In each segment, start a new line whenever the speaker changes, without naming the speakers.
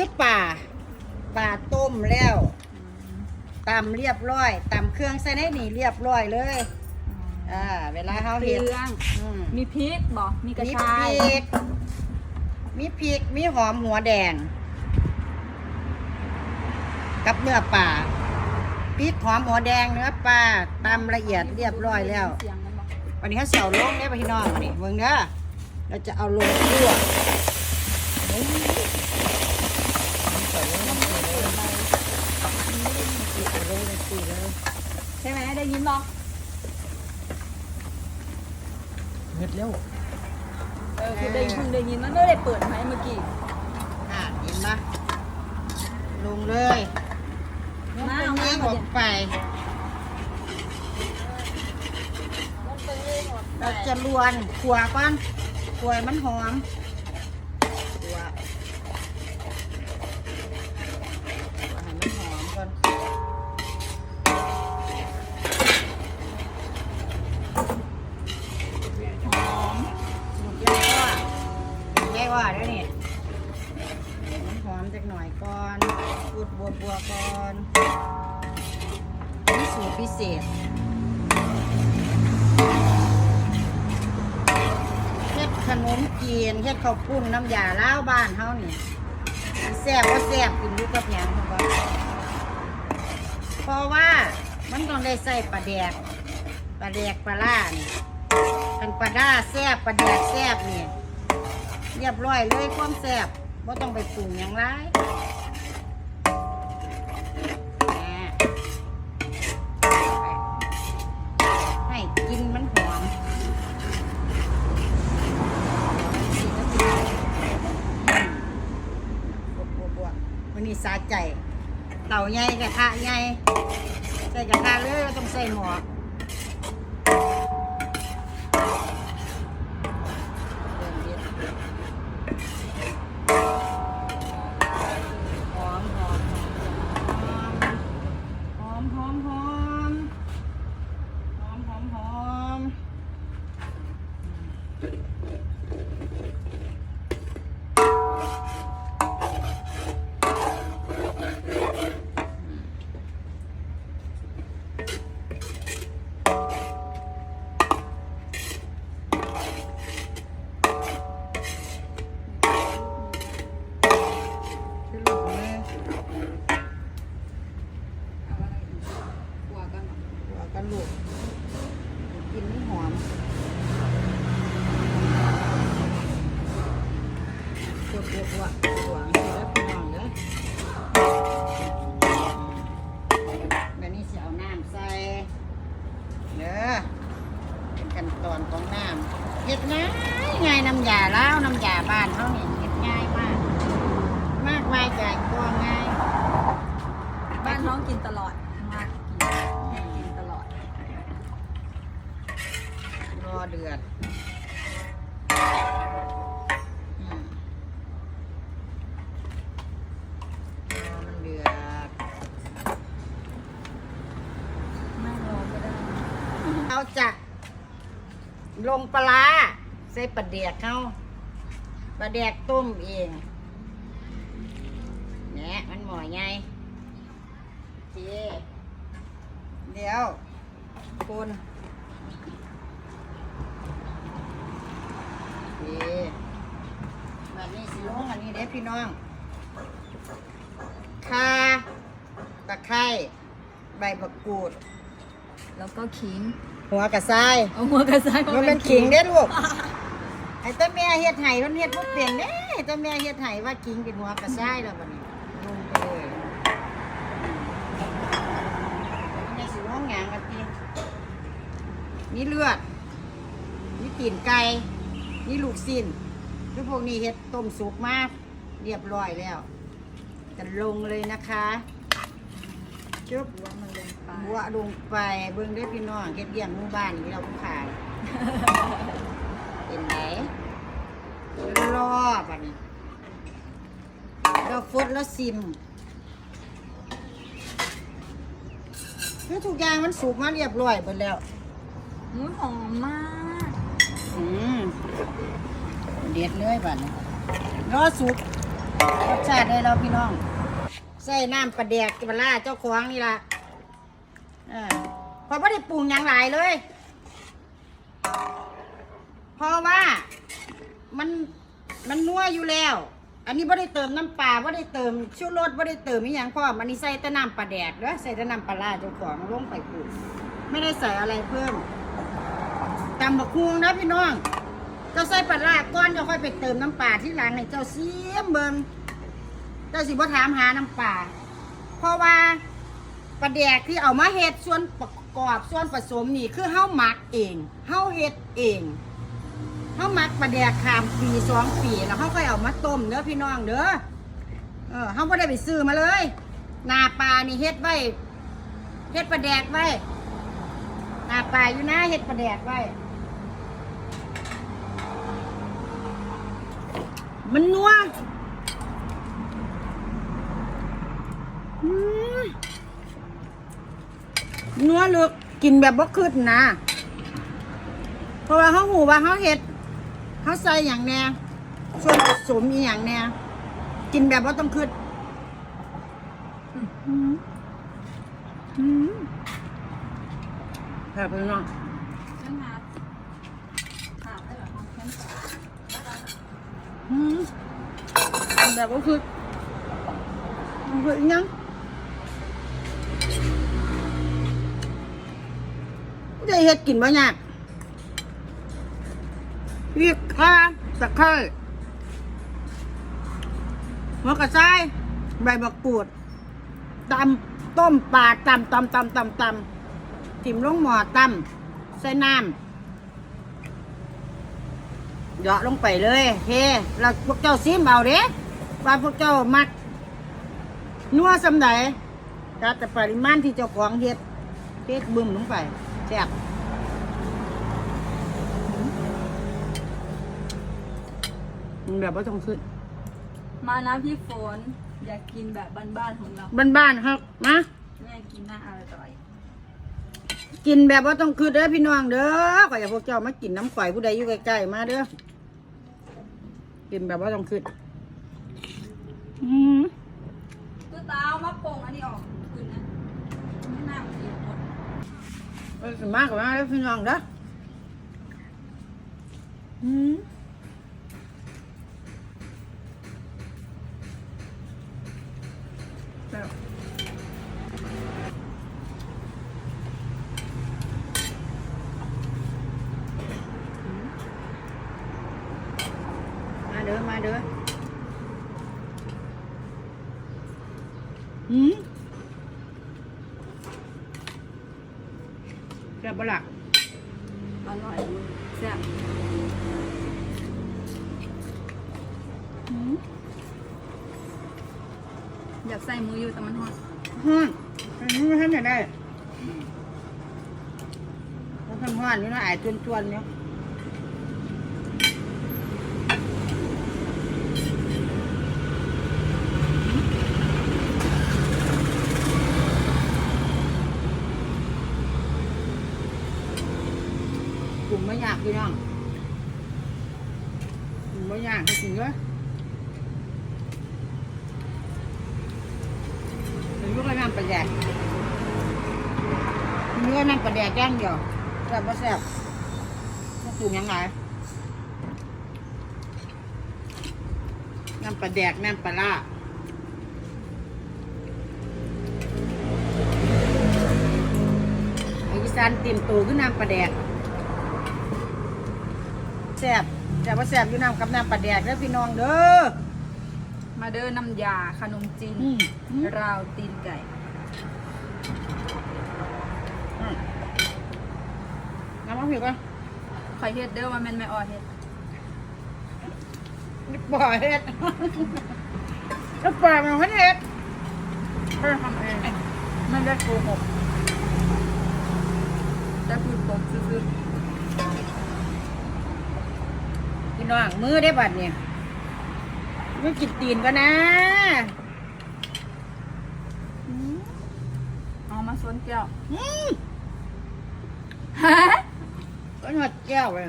คือป่าป่าต้มแล้วตำเรียบร้อยตำเครื่องใส่ในนี่เรียบร้อยเลยอ่าเวลาเขา
เค
เห็ด
รื่อง
อืม
มีพริกบ่มีกระ
มี
ชา
พ
ย
ริกมีพริกมีหอมหัวแดง กับเนื้อป่าพริกหอมหัวแดงเนื้อปลาตำละเอียดเรียบร้อยแล้ว
เสียงมันบ่
วันนี้เขาเสียวลงเนี่ยพี่น้องนี่เมืองเด้อเราจะเอาลงคั่วเอาลงในสี่เลย
ใช่ ไหมได้ยินบ่
เม็ดแล้ว
เออคือได้เพิ่งได้ยินมันไม่ได้เปิดไหมเมื่อกี้
อะเห็นไหมลงเลย
มา
ล
เอา
ง
มา
นี้อ
เอา
อกไป เราจะลวนขัวก่อนขัวให้มันหอมขัวขัวให้มันหอมก่อนหอมสูตรยายว่าได้ว่าเด้วนี่มันหอมจักหน่อยก่อนพูดบัวบัวๆก่อนนี่สูตร พิเศษเฮ็ดขนมจีนเฮ็ดข้าวปุ้นน้ำยาล้าวบ้านเฮานี่แซ่บว่าแซ่บกินอยู่กับหยังเพราะว่าเพราะว่ามันต้องได้ใส่ปลาแดกปลาแดกปลาล่านี่กันปลาด้าแซ่บปลาแดกแซ่บนี่เรียบร้อยเลยความแซ่บบ่ต้องไปปรุงหยังไร วันนี้สาใจ เต่าใหญ่กระทะใหญ่ใส่กระทะเลยเราต้องใส่หมอ ปวดปวดปวหวานเลยแล้วพี่น้องเลยแบบนี้จะเอาน้ำใส่เด้อเป็นขั้นตอนของน้ำเฮ็ดง่ายง่ายน้ำยาแล้วน้ำยาบ้านเขาเนี่ยเฮ็ดง่ายมาก มากมายจ่ายตัวง่าย
บ้านน้องกินตลอดมากกินกินตลอด
รอเดือด ลงปลาใส่ปลาเดียกเข้าปลาเดียกต้มเองเนี่ยมันหมอไงเคเดี๋ยวคุณเคแบบนี้สิลงอันนี้เด้พี่น้องข่าตะไคร้ใบมะกรูด
แล้วก็ขิง
หัวกระซาย
เอาหัวกระซาย
มันเป็นขิงเด้อลูกไอ้ต้นแม่เฮ็ดไห้มันเฮ็ดบ่เปลี่ยนเด้ไอ้ต้นแม่เฮ็ดไห้ว่าขิงเป็นหัวกระซายแล้วบัดนี้ลงไปเลยนี่สิห้องหยังกันติมีเลือด มีตีนไก่ มีลูกสิ้นคือพวกนี้เฮ็ดต้มสุกมาก เรียบร้อยแล้ว จะลงเลยนะคะจุ๊บ
หัวมันลง ไป
บัวลงไปเบิ่งได้อพี่น้องเฮ็ดเลี้ยงหมู่บ้านที่เราผู้ขาย เป็นไหนรอบอันนี้เราฟดแล้วซิมคือทุกอย่างมันสุกมาเรียบร้อยหมดแล้ว
หืมหอมมาก
อืมเด็ดเลยบัดนี้รอสุกรสชาติได้เราพี่น้อง ใส่น้ำปลาแดกปลาร้าเจ้าของนี่ล่ะเออเพอไม่ได้ปรุงหยังหลายเลย เพราะว่ามันมันนัวอยู่แล้ว อันนี้ไม่ได้เติมน้ำปลาไม่ได้เติมชูรสไม่ได้เติมอีหยังเพราะว่อมันนี่ใส่แต่น้ำปลาแดกเด้อใส่แต่น้ำปลาร้าเจ้าของลงไปปรุงไม่ได้ใส่อะไรเพิ่มตำบักฮวงนะพี่น้องเจ้าใส่ปลาร้าก้อนเจ้าค่อยไปเติมน้ำปลาที่หลังให้เจ้าเสียมเบิงเจ้าสิบ่ถามหาน้ำปลาเพราะว่า ปลาแดกที่เอามาเฮ็ดส่วนประกอบส่วนผสมนี่คือเฮาหมักเองเฮาเฮ็ดเองเฮาหมักปลาแดกขามปีสองปีแล้วเฮาค่อยเอามาต้มเด้อพี่น้องเด้อเออเฮาบ่ได้ไปซื้อมาเลยหนาปลานี่เฮ็ดไว้เฮ็ดปลาแดกไว้หนาปลาอยู่นะเฮ็ดปลาแดกไว้ มันนัวอืม นัวเลือกกินแบบบ่คืดนะ เพราะว่าเขาหูว่าเขาเห็ดเขาใส่อย่างแน่ส่วนผสมอีอย่างแน่กินแบบว่าต้องคืดอืมอืมครับพี่น้อง
ฉันหาขาดได้เหรอคะ
แบบว่าคือมันคืออีหยัง ได้เฮ็ดกินบ่ยากเรีกข้าตะไคร้หัวกระชายใบบักปูดตำต้มปลาตำตำตำตำตำจิ้มลงหม้อตำใส่น้ำเหยาะลงไปเลยเฮ้เราพวกเจ้าซิมเอาเด้ว่าพวกเจ้ามักนัวสำไหนแต่ปริมาณที่เจ้าของเฮ็ดเฮ็ดบึ้มลงไป แซ่บมันแบบว่าต้องขึ้น
มานะพี่ฝนอยากกินแบบบ้านๆของเรา
บ้านๆครับนะ
แม่กินหน้าอร่อย
กินแบบว่าต้องคืนเด้อพี่น้องเด้อขอยอยากพวกเจ้ามากินน้ำข่อยผู้ใดอยู่ใกล้ๆมาเด้อกินแบบว่าต้องคืนอืม
ตัวตาเอามาโป่งอันนี้ออกคืนนะไม่น่าเสียหมด
เออ สมากกว่าแล้วพี่น้องเด้ออืมแล้วมาเด้อมาเด้ออืมแซ่ บปะล่ะ
อร่อยแซ่บ
อืม
อยากใส่มืออยู่แต่มันฮอต
ฮอนอันนี้ไม่ทันจะได้เราทำฮอนนี่เราะอายจวนๆเนี่ยก ไม่อยากพี่น้องกลุ่มไม่อยากให้กินเลยเป็นลูกกระน้ำปลาแดกเนื้อน้ำปลาแดกแก้งเดียวแซ่บปะแซ่บต้องปรุงยังไงน้ำปลาแดกน้ำปลาล่าไอ้อีสานเต็มตัวคือน้ำปลาแดก แซ่บแซ่บปะแซ่บอยู่น้ำกับน้ำปลาแดกเด้อพี่น้องเด้อ
มาเด้อน้ำยาขนมจีน
อืมอืม
ราวตีนไก่
อืมน้ำมันผิดปะ
คอยเฮ็ดเด้อว่าแม่นไม่ออเฮ็ด
บ่อเฮ็ดแล้วปลามันไม่เฮ็ด
เพิ่ทำเองไม่ได้โกหกได้พูดบอกซื่อ
พี่ น้องมือได้บัดเนี่ยไม่กินตีนก็นะอืม
ๆเอามาซ้นแก้ว
อืม
ฮะ
ก็หอดแก้วเลย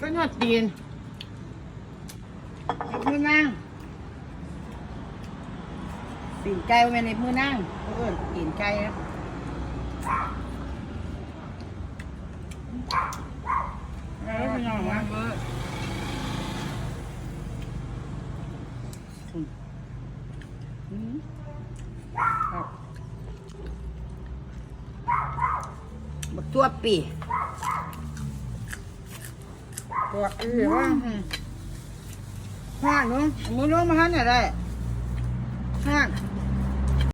ก็หอดตีนยกมือนั่งปีนไก่ไว้ในมือนั่งเพื่อนปีนไก่นะ แล้วพี่น้องวะอืมครับบักตัวปีตัวอีวะอืมห้าหนูมือน้องมาหันเนี่ยได้ห้า